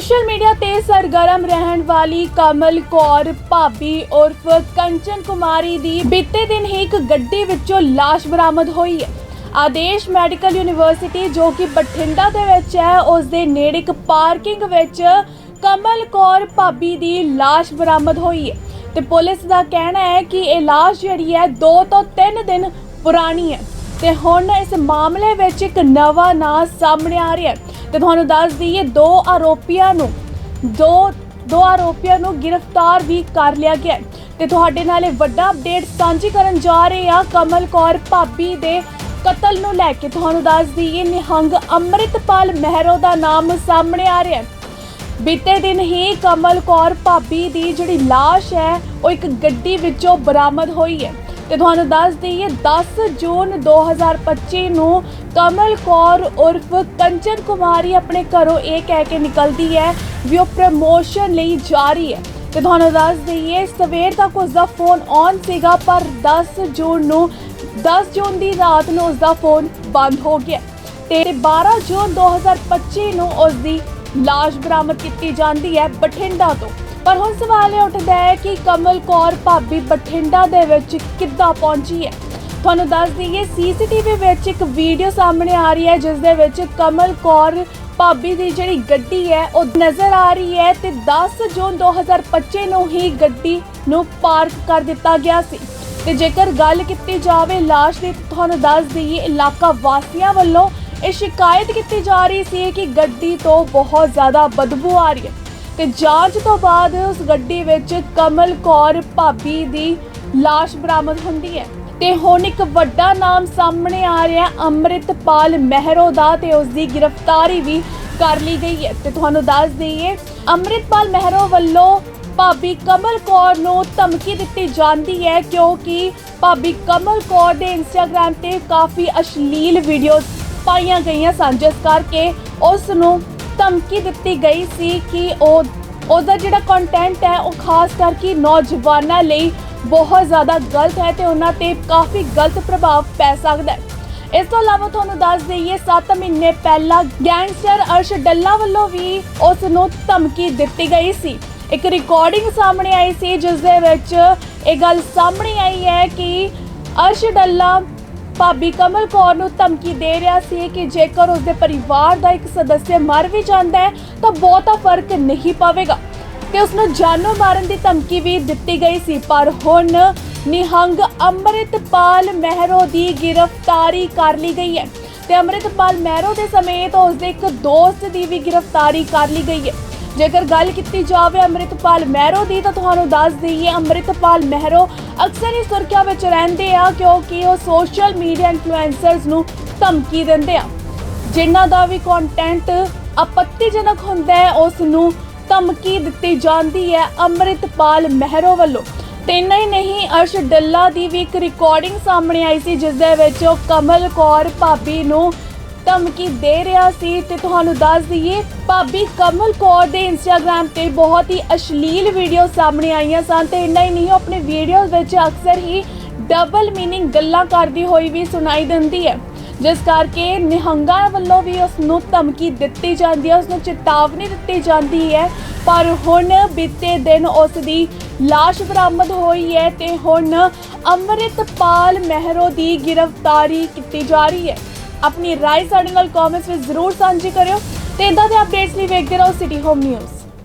Social media ਤੇ ਸਰਗਰਮ ਰਹਿਣ ਵਾਲੀ ਕਮਲ ਕੌਰ, ਭਾਬੀ ਉਰਫ ਕੰਚਨ ਕੁਮਾਰੀ ਦੀ ਬੀਤੇ ਦਿਨ ਹੀ ਇੱਕ ਗੱਡੀ ਵਿੱਚੋਂ ਲਾਸ਼ ਬਰਾਮਦ ਹੋਈ ਹੈ। ਆਦੇਸ਼ ਮੈਡੀਕਲ ਯੂਨੀਵਰਸਿਟੀ, ਜੋ ਕਿ ਬਠਿੰਡਾ ਦੇ ਵਿੱਚ ਹੈ, ਉਸ ਦੇ ਨੇੜੇ ਇੱਕ ਪਾਰਕਿੰਗ ਵਿੱਚ ਕਮਲ ਕੌਰ, ਭਾਬੀ ਦੀ ਲਾਸ਼ ਬਰਾਮਦ ਹੋਈ ਹੈ। ਤੇ ਪੁਲਿਸ ਦਾ ਕਹਿਣਾ ਹੈ ਕਿ ਇਹ ਲਾਸ਼ ਜਿਹੜੀ ਹੈ 2 ਤੋਂ 3 ਦਿਨ ਪੁਰਾਣੀ ਹੈ। ਤੇ ਹੁਣ ਇਸ ਮਾਮਲੇ ਵਿੱਚ ਇੱਕ ਨਵਾਂ ਨਾਂ ਸਾਹਮਣੇ ਆ ਰਿਹਾ ਹੈ। ਤੇ ਤੁਹਾਨੂੰ ਦੱਸ ਦਈਏ, ਦੋ ਆਰੋਪੀਆਂ ਨੂੰ, ਦੋ ਦੋ ਆਰੋਪੀਆਂ ਨੂੰ ਗ੍ਰਿਫਤਾਰ ਵੀ ਕਰ ਲਿਆ ਗਿਆ ਹੈ। ਤੇ ਤੁਹਾਡੇ ਨਾਲ ਇਹ ਵੱਡਾ ਅਪਡੇਟ ਸਾਂਝੀ ਕਰਨ ਜਾ ਰਹੇ ਹਾਂ ਕਮਲ ਕੌਰ ਭਾਬੀ ਦੇ ਕਤਲ ਨੂੰ ਲੈ ਕੇ। ਤੁਹਾਨੂੰ ਦੱਸ ਦਈਏ, ਨਿਹੰਗ ਅੰਮ੍ਰਿਤਪਾਲ ਮਹਿਰੋ ਦਾ ਨਾਮ ਸਾਹਮਣੇ ਆ ਰਿਹਾ ਹੈ। ਬੀਤੇ ਦਿਨ ਹੀ ਕਮਲ ਕੌਰ ਭਾਬੀ ਦੀ ਜਿਹੜੀ ਲਾਸ਼ ਹੈ, ਉਹ ਇੱਕ ਗੱਡੀ ਵਿੱਚੋਂ ਬਰਾਮਦ ਹੋਈ ਹੈ। ਤੇ ਤੁਹਾਨੂੰ ਦੱਸ ਦਈਏ 10 ਜੂਨ 2025 ਨੂੰ ਕਮਲ ਕੌਰ ਉਰਫ ਕੰਚਨ ਕੁਮਾਰੀ ਆਪਣੇ ਘਰੋਂ ਇਹ ਕਹਿ ਕੇ ਨਿਕਲਦੀ ਹੈ ਵੀ ਉਹ ਪ੍ਰਮੋਸ਼ਨ ਲਈ ਜਾ ਰਹੀ ਹੈ। ਤੇ ਤੁਹਾਨੂੰ ਦੱਸ ਦਈਏ, ਸਵੇਰ ਤੱਕ ਉਸ ਦਾ ਫੋਨ ਔਨ ਸੀਗਾ, ਪਰ 10 ਜੂਨ ਨੂੰ 10 ਜੂਨ ਦੀ ਰਾਤ ਨੂੰ ਉਸ ਦਾ ਫੋਨ ਬੰਦ ਹੋ ਗਿਆ। ਤੇ 12 ਜੂਨ 2025 ਨੂੰ ਉਸ ਦੀ ਲਾਸ਼ ਬਰਾਮਦ ਕੀਤੀ ਜਾਂਦੀ ਹੈ ਬਠਿੰਡਾ ਤੋਂ। ਪਰ ਹੁਣ ਸਵਾਲ ਇਹ ਉੱਠਦਾ ਹੈ ਕਿ ਕਮਲ ਕੌਰ ਭਾਬੀ ਬਠਿੰਡਾ ਦੇ ਵਿੱਚ ਕਿੱਦਾਂ ਪਹੁੰਚੀ ਹੈ? ਤੁਹਾਨੂੰ ਦੱਸ ਦਈਏ, ਸੀਸੀਟੀਵੀ ਵਿੱਚ ਇੱਕ ਵੀਡੀਓ ਸਾਹਮਣੇ ਆ ਰਹੀ ਹੈ, ਜਿਸ ਦੇ ਵਿੱਚ ਕਮਲ ਕੌਰ ਭਾਬੀ ਦੀ ਜਿਹੜੀ ਗੱਡੀ ਹੈ, ਉਹ ਨਜ਼ਰ ਆ ਰਹੀ ਹੈ ਤੇ 10 ਜੂਨ 2025 ਨੂੰ ਹੀ ਗੱਡੀ ਨੂੰ ਪਾਰਕ ਕਰ ਦਿੱਤਾ ਗਿਆ ਸੀ। ਤੇ ਜੇਕਰ ਗੱਲ ਕੀਤੀ ਜਾਵੇ ਲਾਸ਼ ਦੀ ਤੁਹਾਨੂੰ ਦੱਸ ਦਈਏ, ਇਲਾਕਾ ਵਾਸੀਆਂ ਵੱਲੋਂ ਇਹ ਸ਼ਿਕਾਇਤ ਕੀਤੀ ਜਾ ਰਹੀ ਸੀ ਕਿ ਗੱਡੀ ਤੋਂ ਬਹੁਤ ਜ਼ਿਆਦਾ ਬਦਬੂ ਆ ਰਹੀ ਹੈ। ਤੇ ਜਾਂਚ ਤੋਂ ਬਾਅਦ ਉਸ ਗੱਡੀ ਵਿੱਚ ਕਮਲ ਕੌਰ ਭਾਬੀ ਦੀ ਲਾਸ਼ ਬਰਾਮਦ ਹੁੰਦੀ ਹੈ। ਤੇ ਹੁਣ ਇੱਕ ਵੱਡਾ ਨਾਮ ਸਾਹਮਣੇ ਆ ਰਿਹਾ ਹੈ ਅੰਮ੍ਰਿਤਪਾਲ ਮਹਿਰੋ ਦਾ ਤੇ ਉਸ ਦੀ ਗ੍ਰਿਫਤਾਰੀ ਵੀ ਕਰ ਲਈ ਗਈ ਹੈ। ਤੇ ਤੁਹਾਨੂੰ ਦੱਸ ਦਈਏ, ਅੰਮ੍ਰਿਤਪਾਲ ਮਹਿਰੋ ਵੱਲੋਂ ਭਾਬੀ ਕਮਲ ਕੌਰ ਨੂੰ ਧਮਕੀ ਦਿੱਤੀ ਜਾਂਦੀ ਹੈ ਕਿਉਂਕਿ ਭਾਬੀ ਕਮਲ ਕੌਰ ਦੇ ਇੰਸਟਾਗ੍ਰam ਤੇ ਕਾਫੀ ਅਸ਼ਲੀਲ ਵੀਡੀਓਜ਼ ਪਾਈਆਂ ਗਈਆਂ ਸਨ, ਜਿਸ ਕਰਕੇ ਉਸ ਨੂੰ ਧਮਕੀ ਦਿੱਤੀ ਗਈ ਸੀ ਕਿ ਉਹ ਉਹਦਾ ਜਿਹੜਾ ਕੰਟੈਂਟ ਹੈ, ਉਹ ਖਾਸ ਕਰਕੇ ਨੌਜਵਾਨਾਂ ਲਈ ਬਹੁਤ ਜ਼ਿਆਦਾ ਗਲਤ ਹੈ ਤੇ ਉਹਨਾਂ ਤੇ ਕਾਫੀ ਗਲਤ ਪ੍ਰਭਾਵ ਪੈ ਸਕਦਾ ਹੈ। ਇਸ ਤੋਂ ਇਲਾਵਾ ਤੁਹਾਨੂੰ ਦੱਸ ਦਈਏ 7 ਮਹੀਨੇ ਪਹਿਲਾਂ ਗੈਂਗਸਟਰ ਅਰਸ਼ ਡੱਲਾ ਵੱਲੋਂ ਵੀ ਉਸ ਨੂੰ ਧਮਕੀ ਦਿੱਤੀ ਗਈ ਸੀ। ਇੱਕ ਰਿਕਾਰਡਿੰਗ ਸਾਹਮਣੇ ਆਈ ਸੀ, ਜਿਸ ਦੇ ਵਿੱਚ ਇਹ ਗੱਲ ਸਾਹਮਣੇ ਆਈ ਹੈ ਕਿ ਅਰਸ਼ ਡੱਲਾ ਭਾਬੀ ਕਮਲ ਕੌਰ ਨੂੰ ਧਮਕੀ ਦੇ ਰਿਹਾ ਸੀ ਕਿ ਜੇਕਰ ਉਸਦੇ ਪਰਿਵਾਰ ਦਾ ਇੱਕ ਸਦੱਸਿਆ ਮਰ ਵੀ ਜਾਂਦਾ ਹੈ, ਤਾਂ ਬਹੁਤਾ ਫ਼ਰਕ ਨਹੀਂ ਪਵੇਗਾ। ਤੇ ਉਸ ਨੂੰ ਜਾਨੋਂ ਮਾਰਨ ਦੀ ਧਮਕੀ ਵੀ ਦਿੱਤੀ ਗਈ ਸੀ, ਪਰ ਹੁਣ ਨਿਹੰਗ ਅੰਮ੍ਰਿਤਪਾਲ ਮਹਿਰੋ ਦੀ ਗ੍ਰਿਫਤਾਰੀ ਕਰ ਲਈ ਗਈ ਹੈ। ਤੇ ਅੰਮ੍ਰਿਤਪਾਲ ਮਹਿਰੋ ਦੇ ਸਮੇਤ ਉਸਦੇ ਇੱਕ ਦੋਸਤ ਦੀ ਵੀ ਗ੍ਰਿਫਤਾਰੀ ਕਰ ਲਈ ਗਈ ਹੈ। ਜੇਕਰ ਗੱਲ ਕੀਤੀ ਜਾਵੇ ਅੰਮ੍ਰਿਤਪਾਲ ਮਹਿਰੋ ਦੀ, ਤਾਂ ਤੁਹਾਨੂੰ ਦੱਸ ਦਈਏ, ਅੰਮ੍ਰਿਤਪਾਲ ਮਹਿਰੋ ਅਕਸਰ ਹੀ ਸੁਰਖੀਆਂ ਵਿੱਚ ਰਹਿੰਦੇ ਆ, ਕਿਉਂਕਿ ਉਹ ਸੋਸ਼ਲ ਮੀਡੀਆ ਇਨਫਲੂਐਂਸਰਸ ਨੂੰ ਧਮਕੀ ਦਿੰਦੇ ਆ। ਜਿਨ੍ਹਾਂ ਦਾ ਵੀ ਕੰਟੈਂਟ ਆਪੱਤੀਜਨਕ ਹੁੰਦਾ ਹੈ, ਉਸ ਨੂੰ ਧਮਕੀ ਦਿੱਤੀ ਜਾਂਦੀ ਹੈ ਅੰਮ੍ਰਿਤਪਾਲ ਮਹਿਰੋ ਵੱਲੋਂ। ਤੇ ਇੰਨਾ ਹੀ ਨਹੀਂ, ਅਰਸ਼ ਡੱਲਾ ਦੀ ਵੀ ਇੱਕ ਰਿਕਾਰਡਿੰਗ ਸਾਹਮਣੇ ਆਈ ਸੀ, ਜਿਸ ਦੇ ਵਿੱਚ ਉਹ ਕਮਲ ਕੌਰ ਭਾਬੀ ਨੂੰ ਧਮਕੀ ਦੇ ਰਿਹਾ ਸੀ ਤੇ ਤੁਹਾਨੂੰ ਦੱਸ ਦਈਏ, ਭਾਬੀ ਕਮਲ ਕੌਰ ਦੇ ਇੰਸਟਾਗ੍ਰam ਤੇ ਬਹੁਤ ਹੀ ਅਸ਼ਲੀਲ ਵੀਡੀਓ ਸਾਹਮਣੇ ਆਈਆਂ ਸਨ ਤੇ ਇੰਨਾ ਹੀ ਨਹੀਂ, ਉਹ ਆਪਣੇ ਵੀਡੀਓਜ਼ ਵਿੱਚ ਅਕਸਰ ਹੀ ਡਬਲ ਮੀਨਿੰਗ ਗੱਲਾਂ ਕਰਦੀ ਹੋਈ ਵੀ ਸੁਣਾਈ ਦਿੰਦੀ ਹੈ। ਜਿਸ ਕਰਕੇ ਨਿਹੰਗਾਂ ਵੱਲੋਂ ਵੀ ਉਸ ਨੂੰ ਧਮਕੀ ਦਿੱਤੀ ਜਾਂਦੀ ਹੈ ਉਸ ਨੂੰ ਚੇਤਾਵਨੀ ਦਿੱਤੀ ਜਾਂਦੀ ਹੈ। ਪਰ ਹੁਣ ਬੀਤੇ ਦਿਨ ਉਸ ਦੀ ਲਾਸ਼ ਬਰਾਮਦ ਹੋਈ ਹੈ ਤੇ ਹੁਣ ਅੰਮ੍ਰਿਤਪਾਲ ਮਹਿਰੋ ਦੀ ਗ੍ਰਿਫਤਾਰੀ ਕੀਤੀ ਜਾ ਰਹੀ ਹੈ। ਆਪਣੀ ਰਾਏ ਸਾਡੇ ਨਾਲ ਕਮੈਂਟਸ ਵਿੱਚ ਜ਼ਰੂਰ ਸਾਂਝੀ ਕਰਿਓ ਤੇ ਇਦਾਂ ਦੇ ਅਪਡੇਟਸ ਲਈ ਵੇਖਦੇ ਰਹੋ ਸਿਟੀ ਹੋਮ ਨਿਊਜ਼